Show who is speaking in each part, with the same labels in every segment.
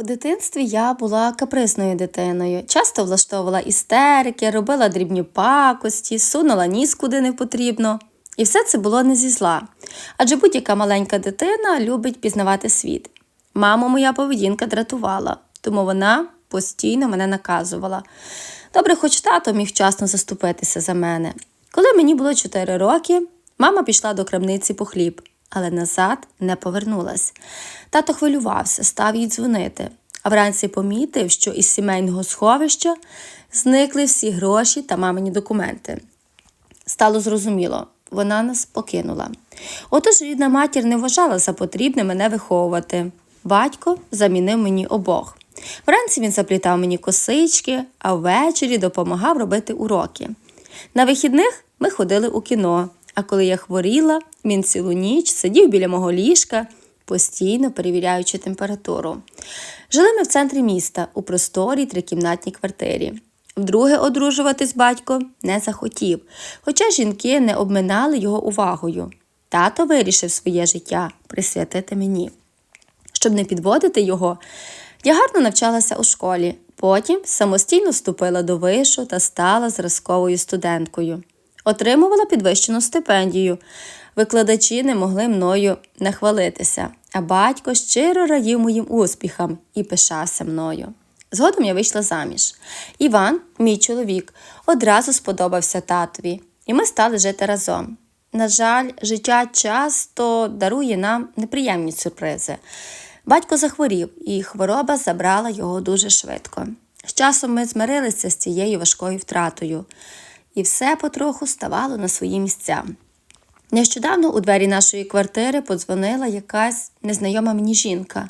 Speaker 1: У дитинстві я була капризною дитиною. Часто влаштовувала істерики, робила дрібні пакості, сунула ніс куди не потрібно. І все це було не зі зла. Адже будь-яка маленька дитина любить пізнавати світ. Маму моя поведінка дратувала, тому вона постійно мене наказувала. Добре, хоч тато міг вчасно заступитися за мене. Коли мені було 4 роки, мама пішла до крамниці по хліб, але назад не повернулась. Тато хвилювався, став їй дзвонити, а вранці помітив, що із сімейного сховища зникли всі гроші та мамині документи. Стало зрозуміло, вона нас покинула. Отож рідна матір не вважала за потрібне мене виховувати. Батько замінив мені обох. Вранці він заплітав мені косички, а ввечері допомагав робити уроки. На вихідних ми ходили у кіно, а коли я хворіла, він цілу ніч сидів біля мого ліжка, постійно перевіряючи температуру. Жили ми в центрі міста у просторій трикімнатній квартирі. Вдруге одружуватись батько не захотів, хоча жінки не обминали його увагою. Тато вирішив своє життя присвятити мені. Щоб не підводити його, я гарно навчалася у школі, потім самостійно вступила до вишу та стала зразковою студенткою. Отримувала підвищену стипендію. Викладачі не могли мною нахвалитися, а батько щиро радів моїм успіхам і пишався мною. Згодом я вийшла заміж. Іван, мій чоловік, одразу сподобався татові, і ми стали жити разом. На жаль, життя часто дарує нам неприємні сюрпризи. Батько захворів, і хвороба забрала його дуже швидко. З часом ми змирилися з цією важкою втратою, і все потроху ставало на свої місця. Нещодавно у двері нашої квартири подзвонила якась незнайома мені жінка,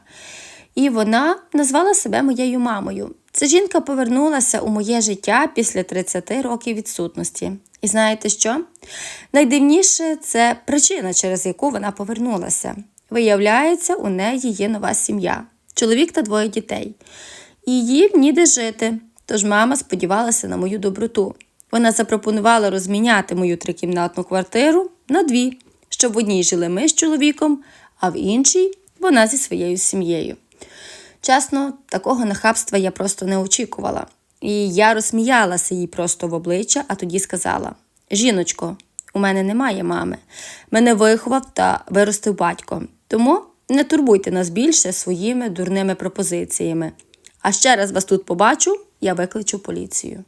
Speaker 1: і вона назвала себе моєю мамою. Ця жінка повернулася у моє життя після 30 років відсутності. І знаєте що? Найдивніше це причина, через яку вона повернулася. Виявляється, у неї є нова сім'я, чоловік та двоє дітей. І їм ніде жити. Тож мама сподівалася на мою доброту. Вона запропонувала розміняти мою трикімнатну квартиру на дві, щоб в одній жили ми з чоловіком, а в іншій вона зі своєю сім'єю. Чесно, такого нахабства я просто не очікувала. І я розсміялася їй просто в обличчя, а тоді сказала: Жіночко, у мене немає мами. Мене виховав та виростив батько. Тому не турбуйте нас більше своїми дурними пропозиціями. А ще раз вас тут побачу, я викличу поліцію.